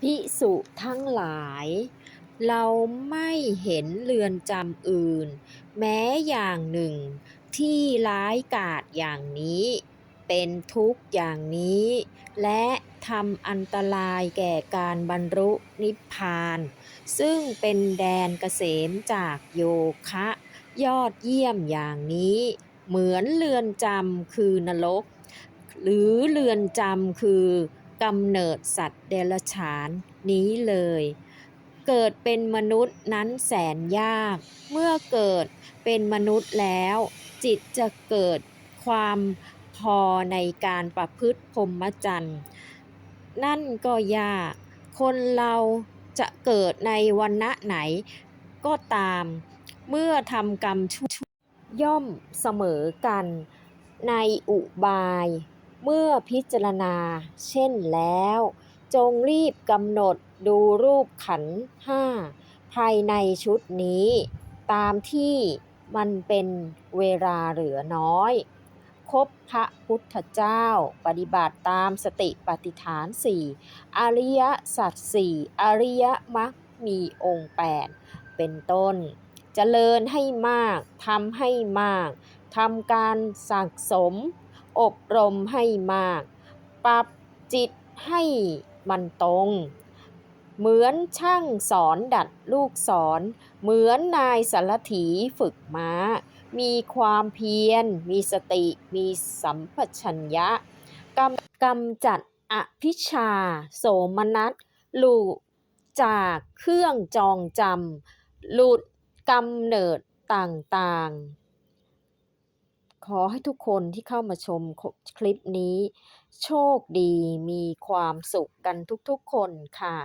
ภิกษุทั้งหลาย เราไม่เห็นเรือนจำอื่น แม้อย่างหนึ่ง ที่ร้ายกาจอย่างนี้ เป็นทุกข์อย่างนี้ และทำอันตรายแก่การบรรลุนิพพาน ซึ่งเป็นแดนเกษมจากโยคะ ยอดเยี่ยมอย่างนี้ เหมือนเรือนจำคือนรก หรือเรือนจำคือ กำเนิดสัตว์เดรัจฉานนี้เลย เกิดเป็นมนุษย์นั้นแสนยาก เมื่อเกิดเป็นมนุษย์แล้ว จิตจะเกิดความพอในการประพฤติพรหมจรรย์นั่นก็ยาก คนเราจะเกิดในวันณะไหนก็ตาม เมื่อทำกรรมชั่วย่อมเสมอกันในอุบาย เมื่อพิจารณา เช่นแล้ว จงรีบกำหนดดูรูปขันห้าภายในชุดนี้ ตามที่มันเป็นเวลาเหลือน้อย คบพระพุทธเจ้า ปฏิบัติตามสติปัฏฐานสี่อริยสัจสี่อริยมรรคมีองค์แปดเป็นต้นเจริญให้มากทำให้มากทำการสั่งสม อบรมให้มาก ปรับจิตให้มันตรง เหมือนช่างสอนดัดลูกศรเหมือนนายสารถีฝึกม้า มีความเพียร มีสติ มีสัมปชัญญะกำกำจัดอภิชา โสมนัสหลุดจากเครื่องจองจำหลุดกำเนิดต่างๆ ขอให้ทุกคนที่เข้ามาชมคลิปนี้ โชคดีมีความสุขกันทุกๆคนค่ะ